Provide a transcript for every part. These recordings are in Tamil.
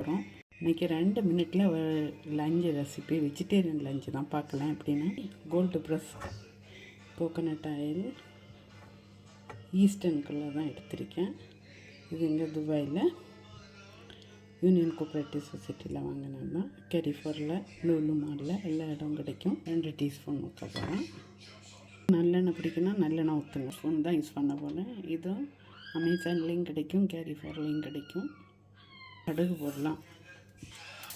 அப்புறம் இன்றைக்கி ரெண்டு மினிட்டில் லஞ்சு ரெசிபி வெஜிடேரியன் லஞ்சு தான் பார்க்கலாம் எப்படின்னா cold press coconut oil Eastern colour தான் எடுத்திருக்கேன். இது இங்கே துபாயில் யூனியன் கோஆப்ரேட்டிவ் சொசைட்டியில் வாங்கினது தான். கெரிஃபரில் லூலு மாலில் எல்லா இடம் கிடைக்கும். ரெண்டு டீஸ்பூன் ஊற்ற போகிறேன் நல்லெண்ணெய் பிடிக்குன்னா நல்லெண்ணெய் ஊற்றுங்க ஸ்பூன் தான் யூஸ் பண்ண போகிறேன் இதுவும் அமேசான்லேயும் கிடைக்கும் கேரிஃபர்லேயும் கிடைக்கும். கடுகு போடலாம்.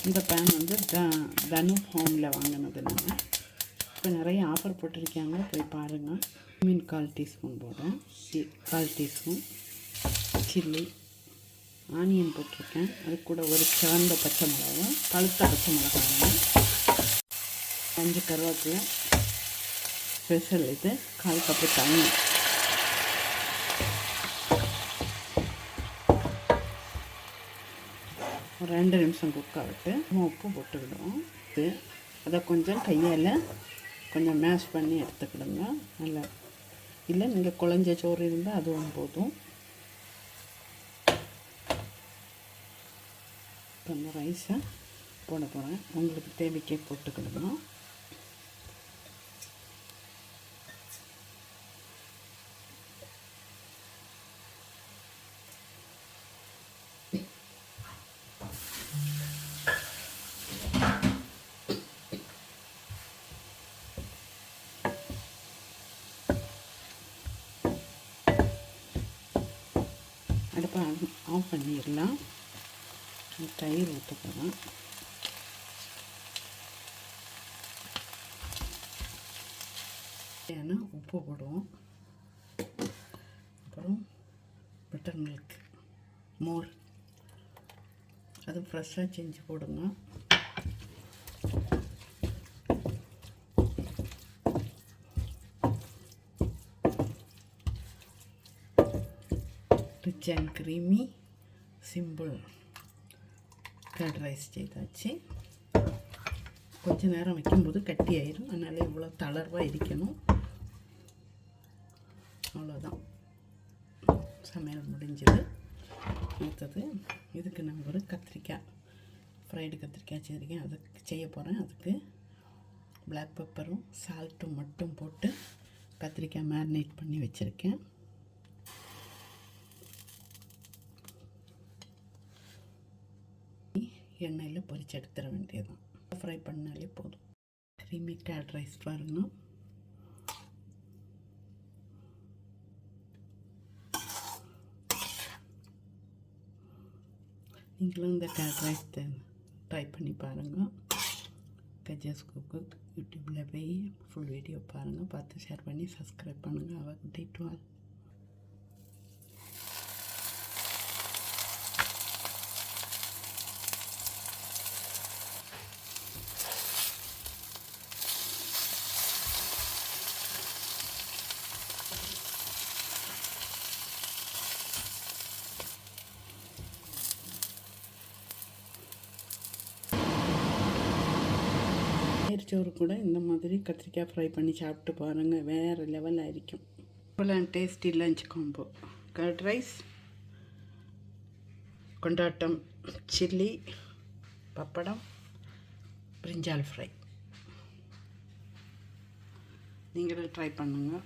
இந்த பேன் வந்து த தனு ஹோமில் வாங்கினது நான் இப்போ நிறைய ஆஃபர் போட்டிருக்காங்க. போய் பாருங்கள் மீன் கால் டீஸ்பூன் போடுறேன் கால் டீஸ்பூன். சில்லி. ஆனியன் போட்டிருக்கேன். அது கூட ஒரு சிவந்த பச்சை மிளகா பழுத்த பச்சை மிளகா அஞ்சு கருவேப்பிலை. ஸ்பெஷல் இது. கால் கப்பு தண்ணி. ஒரு ரெண்டு நிமிஷம் குக் ஆகிட்டு. உப்பு போட்டுக்கிடுவோம். இது அதை கொஞ்சம் கையால் கொஞ்சம் மேஷ் பண்ணி எடுத்துக்கிடுங்க. நல்லா. இல்லை நீங்கள் குழஞ்ச சோறு இருந்தால் அதுவும் போதும். இப்போ அந்த ரைஸை போட போகிறேன் உங்களுக்கு தேவைக்கே போட்டுக்கிடணும் அடுப்பை ஆஃப் பண்ணிடலாம். தயிர் ஊற்ற ஏன்னா உப்பு போடுவோம். அப்புறம் பட்டர் மில்க் மோர். அது ஃப்ரெஷ்ஷாக செஞ்சு போடுங்க. Rich and creamy simple curd rice செய்தாச்சு கொஞ்ச நேரம் வைக்கும்போது கட்டி ஆயிடும் அதனால் இவ்வளோ தளர்வாக இருக்கணும் அவ்வளோதான் சமையல் முடிஞ்சது அடுத்தது இதுக்கு நான் ஒரு கத்திரிக்காய் ஃப்ரைடு கத்திரிக்காய் செய்திருக்கேன் அதுக்கு செய்ய போகிறேன் அதுக்கு பிளாக் பெப்பரும் சால்ட்டும் மட்டும் போட்டு கத்திரிக்காய் மேரினேட் பண்ணி வச்சுருக்கேன் எண்ணெயில் பொரிச்சு எடுத்துட வேண்டியதுதான். ஃப்ரை பண்ணாலே போதும். க்ரீமி கேட் ரைஸ் பாருங்க. நீங்களும் இந்த கேட் ரைஸ் ட்ரை பண்ணி பாருங்கள் கஜாஸ் குக்கு யூடியூப்பில் போய் ஃபுல் வீடியோ பாருங்கள் பார்த்து ஷேர் பண்ணி சப்ஸ்கிரைப் பண்ணுங்கள் அவர் டேட் சோறு கூட இந்த மாதிரி கத்திரிக்காய் ஃப்ரை பண்ணி சாப்பிட்டு பாருங்கள் வேறு லெவல் இருக்கும் இப்போலாம் tasty lunch combo curd rice கொண்டாட்டம் சில்லி பப்படம் பிரிஞ்சால் ஃப்ரை நீங்களும் ட்ரை பண்ணுங்கள்